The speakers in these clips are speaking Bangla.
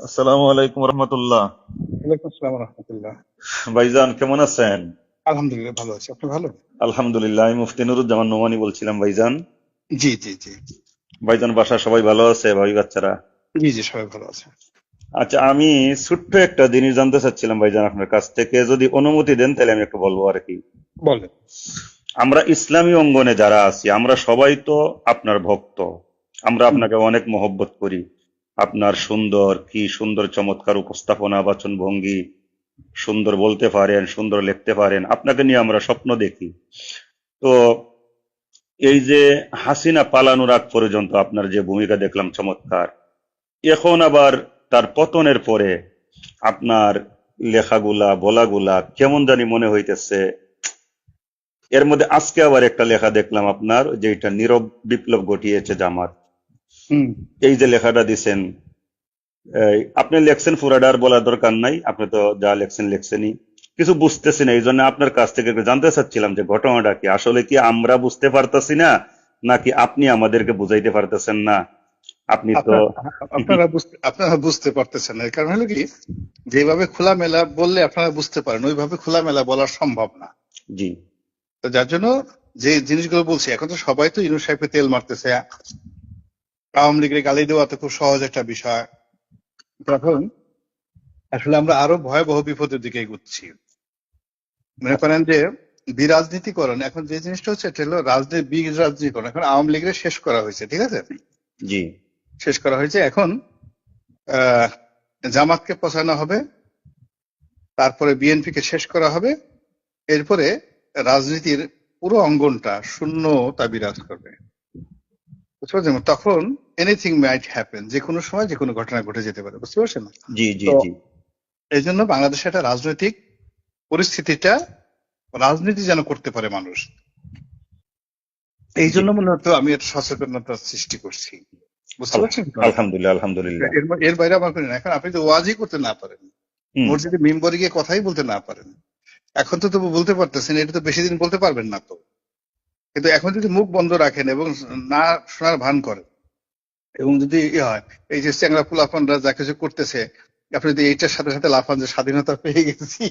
আসসালামু আলাইকুম রহমতুল্লাহ। ওয়ালাইকুম আসসালাম রহমতুল্লাহ। ভাইজান কেমন আছেন? আলহামদুলিল্লাহ ভালো আছি। আপনি ভালো? আলহামদুলিল্লাহ আমি মুফতি নুরুজ্জামান নোমানি বলছিলাম ভাইজান। জি জি জি। ভাইজান বাসা সবাই ভালো আছে ভাই বাচ্চারা? জি জি সবাই ভালো আছে। আচ্ছা আমি ছোট্ট একটা জিনিস জানতে চাচ্ছিলাম ভাইজান আপনার কাছ থেকে। যদি অনুমতি দেন তাহলে আমি একটু বলব আর কি। বলেন। আমরা ইসলামী অঙ্গনে যারা আছি আমরা সবাই তো আপনার ভক্ত। আমরা আপনাকে অনেক মহব্বত করি। আপনার সুন্দর, কি সুন্দর চমৎকার উপস্থাপনা বাচন ভঙ্গি সুন্দর বলতে পারেন, সুন্দর লিখতে পারেন, আপনাকে নিয়ে আমরা স্বপ্ন দেখি। তো এই যে হাসিনা পালানোর আগ পর্যন্ত আপনার যে ভূমিকা দেখলাম চমৎকার, এখন আবার তার পতনের পরে আপনার লেখাগুলা, বলাগুলা কেমন জানি মনে হইতেছে। এর মধ্যে আজকে আবার একটা লেখা দেখলাম আপনার, যে এটা নীরব বিপ্লব ঘটিয়েছে জামাত। এই যে লেখাটা দিছেন আপনি লেখছেন ফুরাডার বলার দরকার নাই আপনি তো যা লেখছেন লেখছেনই। কিছু বুঝতেছি না এই জন্য আপনার কাছ থেকে জানতে চাচ্ছিলাম যে ঘটনাটা কি আসলে কি আমরা বুঝতে পারতাছি না নাকি আপনি আমাদেরকে বুঝাইতে পারতেছেন না? আপনি তো আপনারা- আপনারা বুঝতে পারতেছেন না। কারণ হলো কি যেভাবে খোলামেলা বললে আপনারা বুঝতে পারেন ওইভাবে খোলামেলা বলা সম্ভব না। জি। তো যার জন্য যে জিনিসগুলো বলছি এখন তো সবাই তো ইনু সাহেবকে তেল মারতেছে আওয়ামী লীগের গালি দেওয়া তো খুব সহজ একটা বিষয়। তখন আসলে আমরা আরও ভয়াবহ বিপদের দিকে এগুচ্ছি। মনে করেন যে বিরাজনীতিকরণ এখন যে জিনিসটা হচ্ছে এটা হলো রাজনীতি বীজ রাজনীতিকরণ এখন আওয়ামী লীগের শেষ করা হয়েছে ঠিক আছে? জি। শেষ করা হয়েছে। এখন আহ, জামাতকে পচানো হবে তারপরে বিএনপি কে শেষ করা হবে এরপরে রাজনীতির পুরো অঙ্গনটা শূন্যতা বিরাজ করবে। বুঝতে পারছেন? তখন এনিথিং মাইট হ্যাপেন যে কোনো সময় যে কোনো ঘটনা ঘটে যেতে পারে বুঝতে পারছেন? জি জি জি। এই জন্য বাংলাদেশে একটা রাজনৈতিক পরিস্থিতিটা রাজনীতি যেন করতে পারে মানুষ। এই জন্য মূলত আমি একটা সচেতনতার সৃষ্টি করছি। বুঝতে পারছেন? আলহামদুলিল্লাহ আলহামদুলিল্লাহ। এর এর বাইরে আমার কোনো না। এখন আপনি তো ওয়াজই করতে না পারেন মসজিদে মিম্বরে গিয়ে কথাই বলতে না পারেন এখন তো তবু বলতে পারতেছেন এটা তো বেশি দিন বলতে পারবেন না তো। কিন্তু এখন যদি মুখ বন্ধ রাখেন এবং না শোনার ভান করেন এবং যদি ইয়ে হয় এই যে চ্যাংরা ফুলাফানরা যা কিছু করতেছে আপনি যদি এইটার সাথে সাথে লাফান যে স্বাধীনতা পেয়ে গেছি।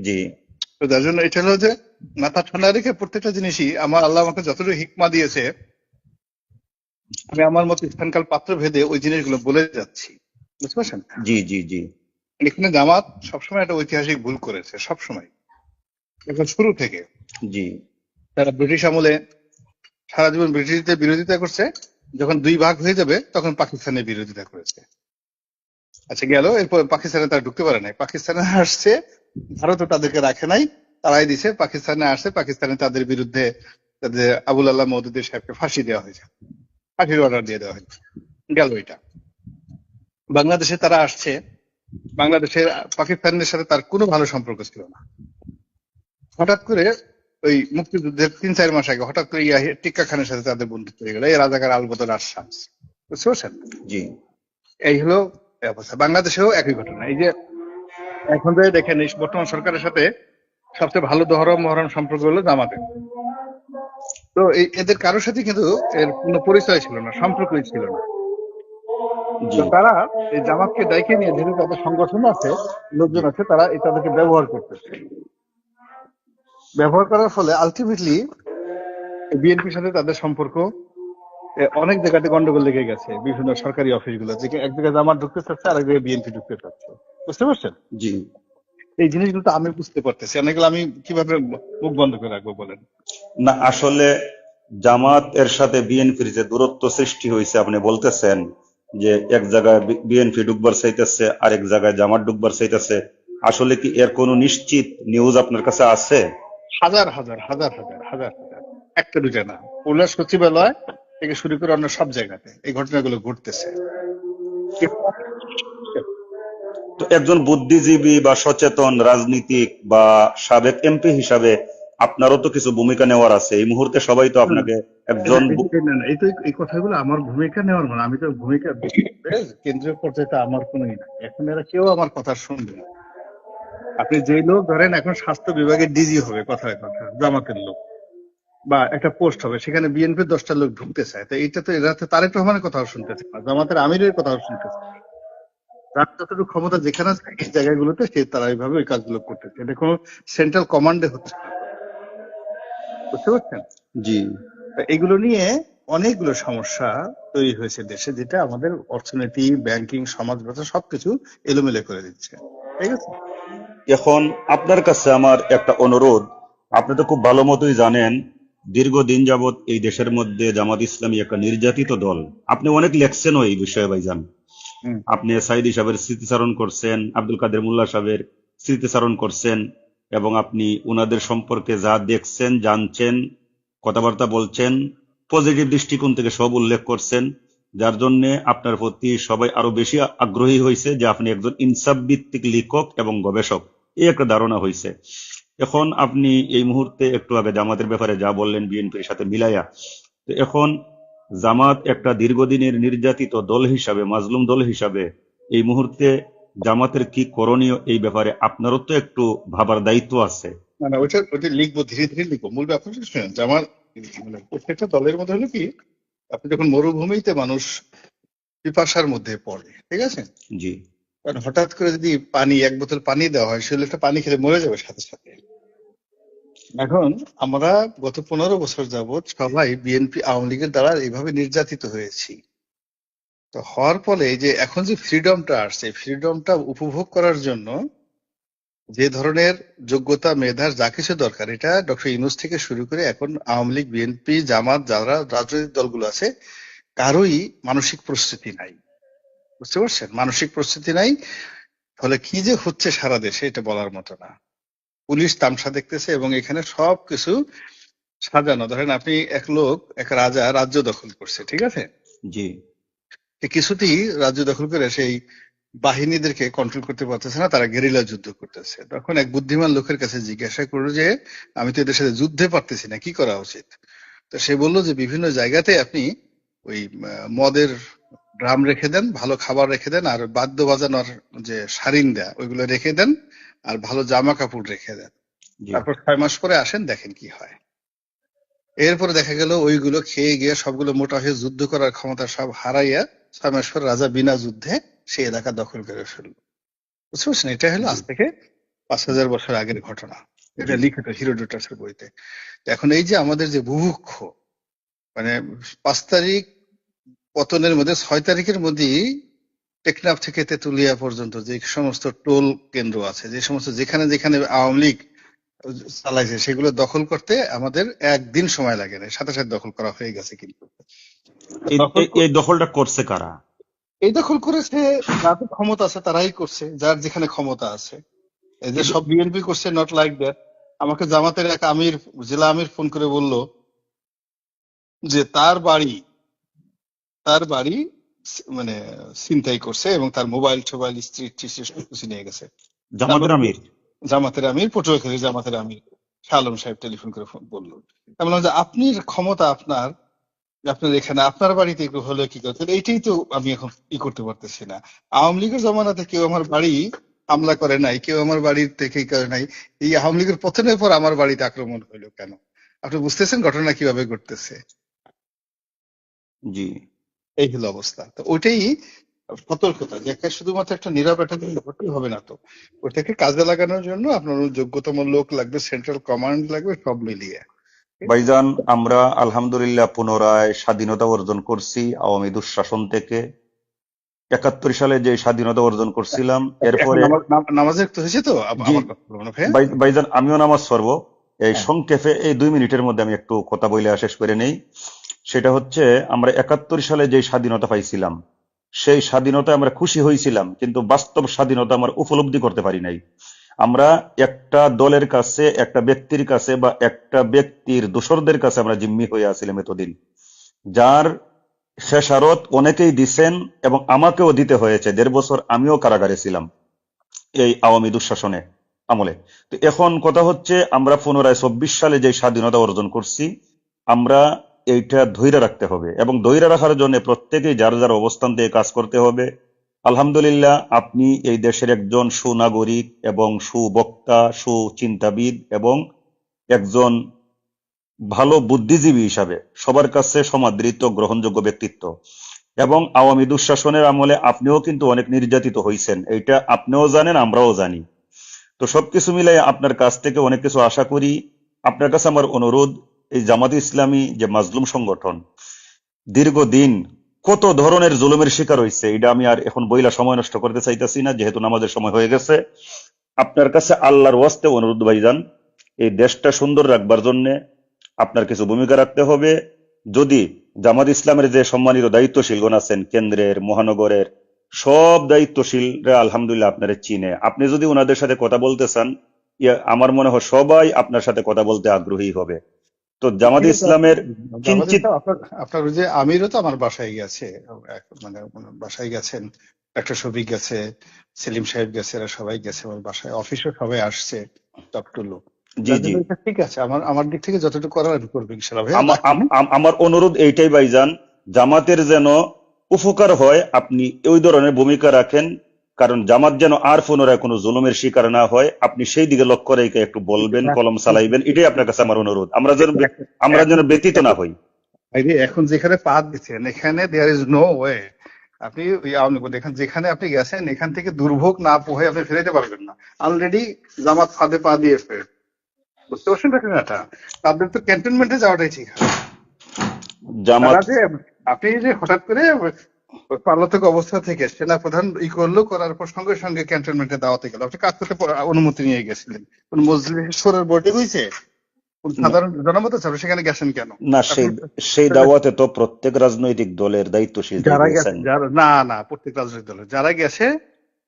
জি। তো যার জন্য এটা হলো যে মাথা ঠান্ডা রেখে প্রত্যেকটা জিনিসই আমার আল্লাহ আমাকে যতটুকু হিকমা দিয়েছে আমি আমার মতো স্থানকাল পাত্র ভেদে ওই জিনিসগুলো বলে যাচ্ছি। বুঝতে পারছেন? জি জি জি। এখানে জামাত সবসময় একটা ঐতিহাসিক ভুল করেছে সবসময়। এখন শুরু থেকে। জি। তারা ব্রিটিশ আমলে সারা জীবন ব্রিটিশদের বিরোধিতা করছে। যখন দুই ভাগ হয়ে যাবে তখন পাকিস্তানের বিরোধিতা করেছে। আচ্ছা গেল। এরপর পাকিস্তানে তারা ঢুকতে পারে নাই। পাকিস্তানে আসছে ভারতও তাদেরকে রাখে নাই তারাই দিছে। পাকিস্তানে আসছে পাকিস্তানে তাদের বিরুদ্ধে তাদের আবুল আল্লাহ মৌদুদ্দিন সাহেবকে ফাঁসি দেওয়া হয়েছে। ফাঁসির অর্ডার দিয়ে দেওয়া হয়েছে। গেল এটা। বাংলাদেশে তারা আসছে। বাংলাদেশের পাকিস্তানের সাথে তার কোনো ভালো সম্পর্ক ছিল না। হঠাৎ করে ওই মুক্তিযুদ্ধের তিন চার মাস আগে হঠাৎ করে ইয়া টিক্কা খানের সাথে তাদের বন্ধুত্ব হয়ে গেল। এই রাজাকার আলবদর আশাস বুঝতে পারছেন? জি। এই হলো অবস্থা। বাংলাদেশেও একই ঘটনা। এই যে এখন যে দেখেন এই বর্তমান সরকারের সাথে সবচেয়ে ভালো দহরম মহরম সম্পর্ক হলো জামাতের তো এই এদের কারোর সাথে কিন্তু এর কোনো পরিচয় ছিল না সম্পর্কই ছিল না। তো তারা এই জামাতকে ডাইকে নিয়ে যেহেতু তাদের সংগঠন আছে লোকজন আছে তারা এই তাদেরকে ব্যবহার করতেছে। ব্যবহার করার ফলে আলটিমেটলি বিএনপির সাথে তাদের সম্পর্ক অনেক জায়গাতে গন্ডগোল লেগে গেছে বিভিন্ন সরকারি অফিসগুলো। যে এক জায়গায় জামাত ঢুকতে চাচ্ছে আর এক জায়গায় বিএনপি ঢুকতে চাচ্ছে। বুঝতে পারছেন? জি। এই জিনিসগুলো তো আমি বুঝতে পারতেছি। অনেকগুলো আমি কীভাবে মুখ বন্ধ করে রাখব বলেন? না আসলে জামাত এর সাথে বিএনপির যে দূরত্ব সৃষ্টি হয়েছে আপনি বলতেছেন যে এক জায়গায় বিএনপি ডুববার চাইতেছে আরেক জায়গায় জামাত ডুববার চাইতেছে। আসলে কি এর কোনো নিশ্চিত নিউজ আপনার কাছে আছে? হাজার হাজার হাজার হাজার হাজার হাজার। একটা দুটা না। পুলিশ সচিবালয় থেকে শুরু করে অন্য সব জায়গাতে এই ঘটনাগুলো ঘটতেছে। তো একজন বুদ্ধিজীবী বা সচেতন রাজনীতিক বা সাবেক এমপি হিসাবে আপনারও তো কিছু ভূমিকা নেওয়ার আছে। এই মুহূর্তে সবাই তো আপনাকে একজন এই- না, না, তো এই কথাগুলো আমার ভূমিকা নেওয়ার মানে আমি তো ভূমিকা কেন্দ্রীয় পর্যায়ে আমার কোনো নাই এখন এরা কেউ আমার কথা শুনবে না। আপনি যে লোক ধরেন এখন স্বাস্থ্য বিভাগের ডিজি হবে কথায় কথা জামাতের লোক। বা একটা পোস্ট হবে সেখানে বিএনপির দশটা লোক ঢুকতে চায়। তো এইটা তো এরা তো তারেক রহমানের কথাও শুনতেছে না জামাতের আমিরের কথাও শুনতেছে যতটুকু ক্ষমতা যেখানে আছে এই জায়গাগুলোতে সে তারা এইভাবে ওই কাজগুলো করতেছে। এটা কোনো সেন্ট্রাল কমান্ডে হচ্ছে না। বুঝতে পারছেন? জি। তো এগুলো নিয়ে অনেকগুলো সমস্যা তৈরি হয়েছে দেশে যেটা আমাদের অর্থনীতি ব্যাংকিং সমাজ ব্যবস্থা সবকিছু এলোমেলো করে দিচ্ছে। ঠিক আছে এখন আপনার কাছে আমার একটা অনুরোধ। আপনি তো খুব ভালো মতোই জানেন দীর্ঘদিন যাবৎ এই দেশের মধ্যে জামাত ইসলামী একটা নির্যাতিত দল। আপনি অনেক লেখছেনও এই বিষয়ে ভাইজান। হুম। আপনি সাইদি সাহেবের স্মৃতিচারণ করছেন আব্দুল কাদের মোল্লা সাহেবের স্মৃতিচারণ করছেন এবং আপনি ওনাদের সম্পর্কে যা দেখছেন জানছেন কথাবার্তা বলছেন পজিটিভ দৃষ্টিকোণ থেকে সব উল্লেখ করছেন, যার জন্য আপনার প্রতি সবাই আরও বেশি আগ্রহী হয়েছে যে আপনি একজন ইনসাফ ভিত্তিক লেখক এবং গবেষক। এই একটা ধারণা হয়েছে। এখন আপনি এই মুহূর্তে একটু আগে জামাতের ব্যাপারে যা বললেন বিএনপির সাথে মিলাইয়া, তো এখন জামাত একটা দীর্ঘদিনের নির্যাতিত দল হিসাবে, মাজলুম দল হিসাবে এই মুহূর্তে জামাতের কি করণীয় এই ব্যাপারে আপনারও তো একটু ভাবার দায়িত্ব আছে। না না, ওইটা ওইটা লিখব, ধীরে ধীরে লিখব। মূল যে আমার মানে প্রত্যেকটা দলের মধ্যে হলো কি আপনি যখন মরুভূমিতে মানুষ পিপাসার মধ্যে পড়ে ঠিক আছে? জি। কারণ হঠাৎ করে যদি পানি এক বোতল পানি দেওয়া হয় সে লোকটা পানি খেলে মরে যাবে সাথে সাথে। এখন আমরা গত পনেরো বছর যাবৎ সবাই বিএনপি আওয়ামী লীগের দ্বারা এইভাবে নির্যাতিত হয়েছি। তো হওয়ার ফলে যে এখন যে ফ্রিডমটা আসছে ফ্রিডমটা উপভোগ করার জন্য যে ধরনের যোগ্যতা মেধার যা কিছু দরকার এটা ডক্টর ইউনুস থেকে শুরু করে এখন আওয়ামী লীগ বিএনপি জামাত যারা রাজনৈতিক দলগুলো আছে কারোই মানসিক প্রস্তুতি নাই। বুঝতে পারছেন? মানসিক প্রস্তুতি নাই। ফলে কি যে হচ্ছে সারা দেশে এটা বলার মতো না। পুলিশ তামসা দেখতেছে এবং এখানে সবকিছু সাজানো। ধরেন আপনি এক লোক এক রাজা রাজ্য দখল করছে ঠিক আছে? জি। কিছুতেই রাজ্য দখল করে সেই বাহিনীদেরকে কন্ট্রোল করতে পারতেছে না তারা গেরিলা যুদ্ধ করতেছে। তখন এক বুদ্ধিমান লোকের কাছে জিজ্ঞাসা করল যে আমি তো এদের সাথে যুদ্ধে পারতেছি না কি করা উচিত? তো সে বলল যে বিভিন্ন জায়গাতে আপনি ওই মদের ড্রাম রেখে দেন ভালো খাবার রেখে দেন আর বাদ্য বাজানোর যে সারিন দেয়া ওইগুলো রেখে দেন আর ভালো জামা কাপড় রেখে দেন। তারপর ছয় মাস পরে আসেন দেখেন কি হয়। এরপরে দেখা গেল ওইগুলো খেয়ে গিয়ে সবগুলো মোটা হয়ে যুদ্ধ করার ক্ষমতা সব হারাইয়া ছয় মাস পর রাজা বিনা যুদ্ধে সেই এলাকা দখল করে ফেলল। বুঝতে পারছেন? এটা হলো আজ থেকে পাঁচ হাজার বছর আগের ঘটনা। এটা। লিখিত হিরোডোটাসের বইতে। এখন এই যে আমাদের যে বুভুক্ষ মানে পাঁচ তারিখ পতনের মধ্যে ছয় তারিখের মধ্যেই টেকনাফ থেকে তেতুলিয়া পর্যন্ত যে সমস্ত টোল কেন্দ্র আছে যে সমস্ত যেখানে যেখানে আওয়ামী লীগ চালাইছে সেগুলো দখল করতে আমাদের একদিন সময় লাগে না। সাথে সাথে দখল করা হয়ে গেছে কিন্তু। এই- এই- এই দখলটা করছে কারা? এই দখল করেছে যাদের ক্ষমতা আছে তারাই করছে যার যেখানে ক্ষমতা আছে। এই যে সব বিএনপি করছে নট লাইক দ্যাট আমাকে জামাতের এক আমির জেলা আমির ফোন করে বলল যে তার বাড়ি তার বাড়ি মানে ছিনতাই করছে এবং তার মোবাইল টোবাইল স্ত্রী সবকিছু নিয়ে গেছে। জামাতের আমির? জামাতের আমির পটুয়াখালী জামাতের আমির। শাহ আলম সাহেব টেলিফোন করে বলল। আমি বললাম যে আপনি ক্ষমতা আপনার আপনার এখানে আপনার বাড়িতে একটু হলে কি করতে এইটাই তো আমি এখন ই করতে পারতেছি না। আওয়ামী লীগের জমানাতে কেউ আমার বাড়ি হামলা করে নাই কেউ আমার বাড়ির থেকে করে নাই। এই আওয়ামী লীগের পতনের পর আমার বাড়িতে আক্রমণ হইল কেন? আপনি বুঝতেছেন ঘটনা কীভাবে ঘটতেছে? জি। এই হলো অবস্থা। তো ওইটাই সতর্কতা যে একটা শুধুমাত্র একটা নীরব একটা হবে না তো। ওটাকে কাজে লাগানোর জন্য আপনার যোগ্যতম লোক লাগবে সেন্ট্রাল কমান্ড লাগবে সব মিলিয়ে। ভাইজান আমরা আলহামদুলিল্লাহ পুনরায় স্বাধীনতা অর্জন করছি আওয়ামী দুঃশাসন থেকে। একাত্তর সালে যে স্বাধীনতা অর্জন করছিলাম এরপরে নামাজের হয়েছে তো? ভাইজান আমিও নামাজ পড়ব। এই হ্যাঁ। সংক্ষেপে এই দুই মিনিটের মধ্যে আমি একটু কথা বলে শেষ করে নেই। সেটা হচ্ছে আমরা একাত্তর সালে যে স্বাধীনতা পাইছিলাম সেই স্বাধীনতা আমরা খুশি হয়েছিলাম কিন্তু বাস্তব স্বাধীনতা আমরা উপলব্ধি করতে পারি নাই। আমরা একটা দলের কাছে, একটা ব্যক্তির কাছে বা একটা ব্যক্তির দোসরদের কাছে আমরা জিম্মি হয়ে আসছিলাম এতদিন। যার শেষারত অনেকেই দিছেন এবং আমাকেও দিতে হয়েছে। দেড় বছর আমিও কারাগারে ছিলাম এই আওয়ামী দুঃশাসনে আমলে। তো এখন কথা হচ্ছে, আমরা পুনরায় চব্বিশ সালে যে স্বাধীনতা অর্জন করছি, আমরা এইটা ধৈর্য রাখতে হবে এবং ধৈর্য রাখার জন্য প্রত্যেকেই যার যার অবস্থান দিয়ে কাজ করতে হবে। আলহামদুলিল্লাহ, আপনি এই দেশের একজন সুনাগরিক এবং সুবক্তা, সুচিন্তাবিদ এবং একজন ভালো বুদ্ধিজীবী হিসাবে সবার কাছে সমাদৃত, গ্রহণযোগ্য ব্যক্তিত্ব। এবং আওয়ামী দুঃশাসনের আমলে আপনিও কিন্তু অনেক নির্যাতিত হয়েছেন এইটা আপনিও জানেন, আমরাও জানি। তো সবকিছু মিলাই আপনার কাছ থেকে অনেক কিছু আশা করি। আপনার কাছে আমার অনুরোধ, এই জামাত ইসলামী যে মাজলুম সংগঠন, দীর্ঘদিন কত ধরনের জুলুমের শিকার হয়েছে এটা আমি আর এখন বইলা সময় নষ্ট করতে চাইতেছি না, যেহেতু নামাজের সময় হয়ে গেছে। আপনার কাছে আল্লাহর ওয়াস্তে অনুরোধ ভাইজান, এই দেশটা সুন্দর রাখবার জন্য আপনার কিছু ভূমিকা রাখতে হবে। যদি জামাত ইসলামের যে সম্মানিত দায়িত্বশীলগণ আছেন, কেন্দ্রের, মহানগরের, সব দায়িত্বশীলরা আলহামদুলিল্লাহ আপনারা চিনে। আপনি যদি ওনাদের সাথে কথা বলতে চান আমার মনে হয় সবাই আপনার সাথে কথা বলতে আগ্রহী হবে। তো জামাত ইসলামের কিঞ্চিত আপনার যে আমিরও তো আমার বাসায় গেছে মানে বাসায় গেছেন একটা শফিক গেছে সেলিম সাহেব গেছে এরা সবাই গেছে আমার বাসায় অফিসে সবাই আসছে টপ টু লোক জি জি। ঠিক আছে আমার আমার দিক থেকে যতটুকু করার আমি করব আমার অনুরোধ এইটাই ভাইজান জামাতের যেন উপকার হয় আপনি ওই ধরনের ভূমিকা রাখেন কারণ জামাত যেন আর পুনরায় কোনো জুলুমের শিকার না হয় আপনি সেই দিকে লক্ষ্য রেখে একটু বলবেন কলম চালাইবেন এটাই আপনার কাছে আমার অনুরোধ। আমরা যেন আমরা যেন ব্যতীত না হই। এখন যেখানে পা দিচ্ছেন এখানে দেয়ার ইজ নো ওয়ে আপনি যেখানে আপনি গেছেন এখান থেকে দুর্ভোগ না পোহে আপনি ফেরাইতে পারবেন না। অলরেডি জামাত ফাঁদে পা দিয়েছে। বুঝতে পারছেন ঘটনাটা তাদের তো ক্যান্টনমেন্টে যাওয়াটাই ঠিক। জামাত আপনি যে হঠাৎ করে পার্লাতক অবস্থা থেকে সেনা প্রধান ই করল করার পর সঙ্গে সঙ্গে ক্যান্টনমেন্টে দাওয়াতে গেল। আপনি কাজ করতে অনুমতি নিয়ে গেছিলেন। কোন বোর্ডে হয়েছে? সাধারণ জনমত আছে সেখানে গেছেন কেন? না সেই সেই দাওয়াতে তো প্রত্যেক রাজনৈতিক দলের দায়িত্বশীল যারা গেছে না না প্রত্যেক রাজনৈতিক দলের। যারা গেছে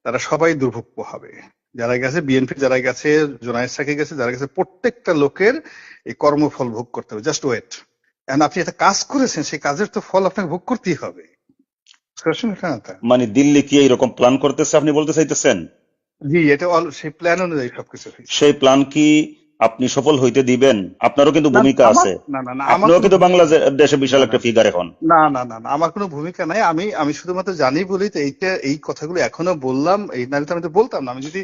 তারা সবাই দুর্ভোগ হবে। যারা গেছে বিএনপি যারা গেছে জোনায়েদ সাকি গেছে যারা গেছে প্রত্যেকটা লোকের এই কর্মফল ভোগ করতে হবে। Just wait. এখন আপনি একটা কাজ করেছেন সেই কাজের তো ফল আপনাকে ভোগ করতেই হবে? মানে দিল্লি কি এইরকম প্ল্যান করতেছে আপনি বলতে চাইতেছেন? জি এটা সেই প্ল্যান অনুযায়ী সবকিছু সেই প্ল্যান কি আপনি সফল হইতে দিবেন? আপনারও কিন্তু ভূমিকা আছে। আপনিও কিন্তু বাংলাদেশে বিশাল একটা ফিগার এখন। না না না না আমার কোনো ভূমিকা নাই। আমি আমি শুধুমাত্র জানি বলেই তো এইটা এই কথাগুলো এখনও বললাম। এই নারীতে আমি তো বলতাম না। আমি যদি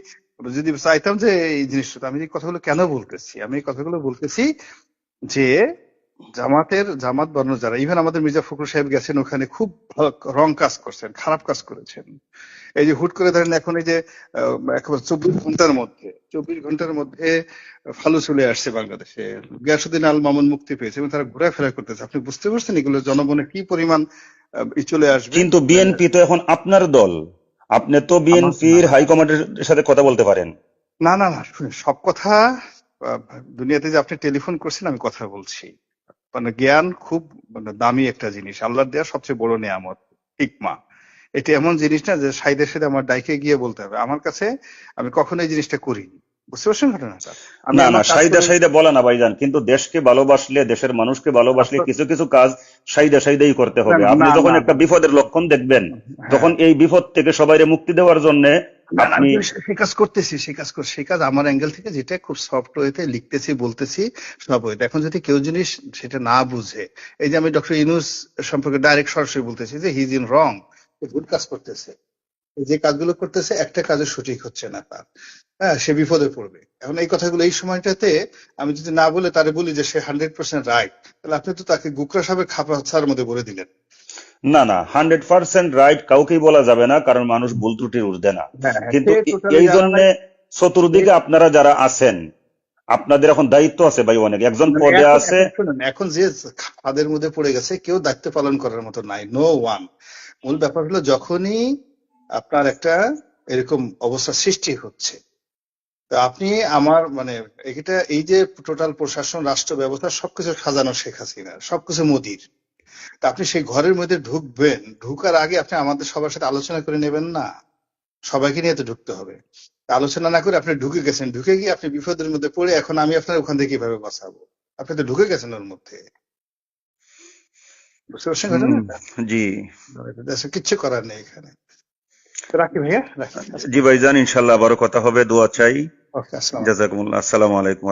যদি চাইতাম যে এই জিনিসটা আমি এই কথাগুলো কেন বলতেছি? আমি এই কথাগুলো বলতেছি যে জামাতের জামাত বর্ণ যারা ইভেন আমাদের মির্জা ফখরুল সাহেব গেছেন ওখানে খুব রং কাজ করছেন খারাপ কাজ করেছেন। এই যে হুট করে ধরেন এখন এই যে একেবারে চব্বিশ ঘণ্টার মধ্যে চব্বিশ ঘণ্টার মধ্যে ফালু চলে আসছে বাংলাদেশে। গিয়াসুদ্দিন আল মামুন মুক্তি পেয়েছে এবং তারা ঘোরাফেরা করতেছে। আপনি বুঝতে পারছেন এগুলো জনগণে কি পরিমাণ চলে আসবে? কিন্তু বিএনপি তো এখন আপনার দল। আপনি তো বিএনপির হাইকমান্ডের সাথে কথা বলতে পারেন। না না না সব কথা দুনিয়াতে যে আপনি টেলিফোন করছেন আমি কথা বলছি। মানে জ্ঞান খুব মানে দামি একটা জিনিস। আল্লাহর দেওয়া সবচেয়ে বড় নিয়ামত হিকমা। এটা এমন জিনিস না যে সাইদের সাথে আমার ডাইকে গিয়ে বলতে হবে। আমার কাছে আমি কখনো এই জিনিসটা করিনি। বুঝতে পারছেন ঘটনাটা? না না আমার কাজ সাইদা সাইদা বলা না ভাইজান কিন্তু দেশকে ভালোবাসলে দেশের মানুষকে ভালোবাসলে। কিছু কিছু কাজ সাইদা সাইদাই করতে হবে। আপনি যখন একটা বিপদের লক্ষণ দেখবেন হ্যাঁ। তখন এই বিপদ থেকে সবাইরে মুক্তি দেওয়ার জন্য আপনি সে- কাজ করতেছি সে কাজ সে কাজ আমার অ্যাঙ্গেল থেকে যেটা খুব সফট ওয়েতে লিখতেছি বলতেছি সব ওয়েতে এখন যদি কেউ জিনিস সেটা না বুঝে এই যে আমি ডক্টর ইনুস সম্পর্কে ডাইরেক্ট সরাসরি বলতেছি যে হিজ ইন রং ভুল কাজ করতেছে। যে কাজগুলো করতেছে একটা কাজও সঠিক হচ্ছে না তার। হ্যাঁ সে বিপদে পড়বে। এখন এই কথাগুলো এই সময়টাতে আমি যদি না বলে তারে বলি যে সে হান্ড্রেড পার্সেন্ট রাইট তাহলে আপনি তো তাকে গুকরা সাহেবের খাপা খাপার মধ্যে বলে দিলেন। না না হান্ড্রেড পার্সেন্ট রাইট কাউকেই বলা যাবে না কারণ মানুষ ভুল ত্রুটির ঊর্ধ্বে না। কিন্তু এ- totally এই জন্য চতুর্দিকে আপনারা যারা আছেন আপনাদের এখন দায়িত্ব আছে ভাই অনেক। একজন মানে পদে এখন- আছে। এখন যে ফাঁদের মধ্যে পড়ে গেছে কেউ দায়িত্ব পালন করার মতো নাই নো ওয়ান মূল ব্যাপার হলো যখনই আপনার একটা এরকম অবস্থা সৃষ্টি হচ্ছে। তো আপনি আমার মানে এটা এই যে টোটাল প্রশাসন রাষ্ট্র ব্যবস্থা সবকিছু সাজানো শেখ হাসিনার সবকিছু মোদির। তা আপনি সেই ঘরের মধ্যে ঢুকবেন ঢুকার আগে আপনি আমাদের সবার সাথে আলোচনা করে নেবেন না। সবাইকে নিয়ে তো ঢুকতে হবে। আলোচনা না করে আপনি ঢুকে গেছেন ঢুকে গিয়ে আপনি বিপদের মধ্যে পড়ে এখন আমি আপনার ওখান থেকে কীভাবে বাঁচাবো? আপনি তো ঢুকে গেছেন ওর মধ্যে। বুঝতে পারছেন জি। দেশে কিচ্ছু করার নেই এখানে। রাখি ভাইয়া রাখি। জি ভাইজান ইনশাল্লাহ আবারও কথা হবে দোয়া চাই। জাজাকুমুল্লাহ আসসালামু আলাইকুম।